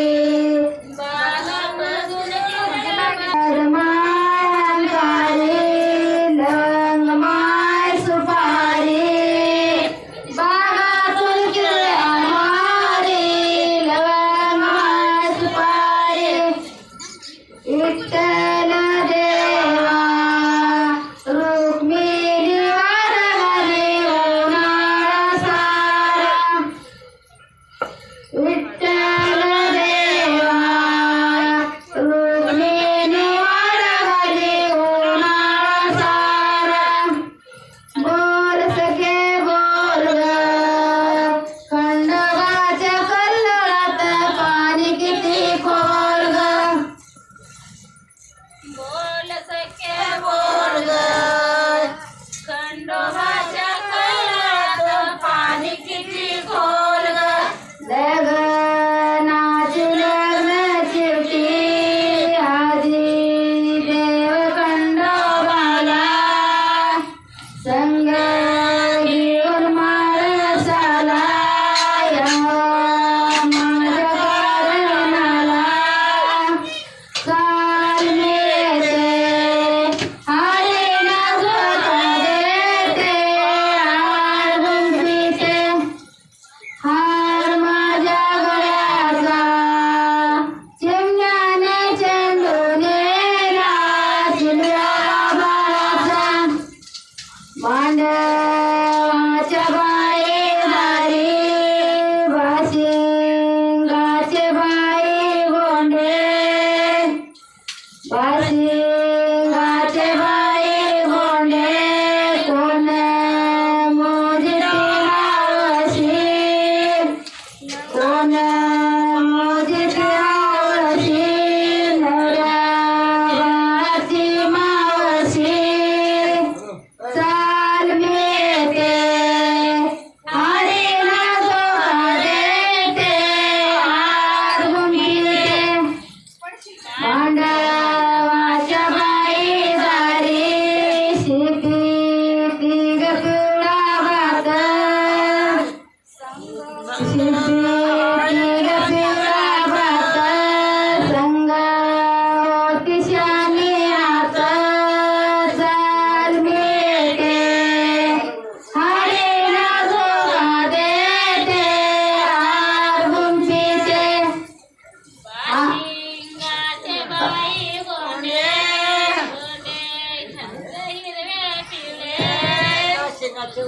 Thank you. Sang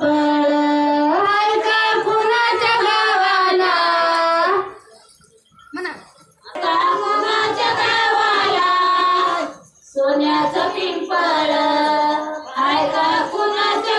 पिंपळ हलका कुणाच्या गावाला? हलका कुणाच्या गावाला. सोन्याचं पिंपळ हलका कुणाच्या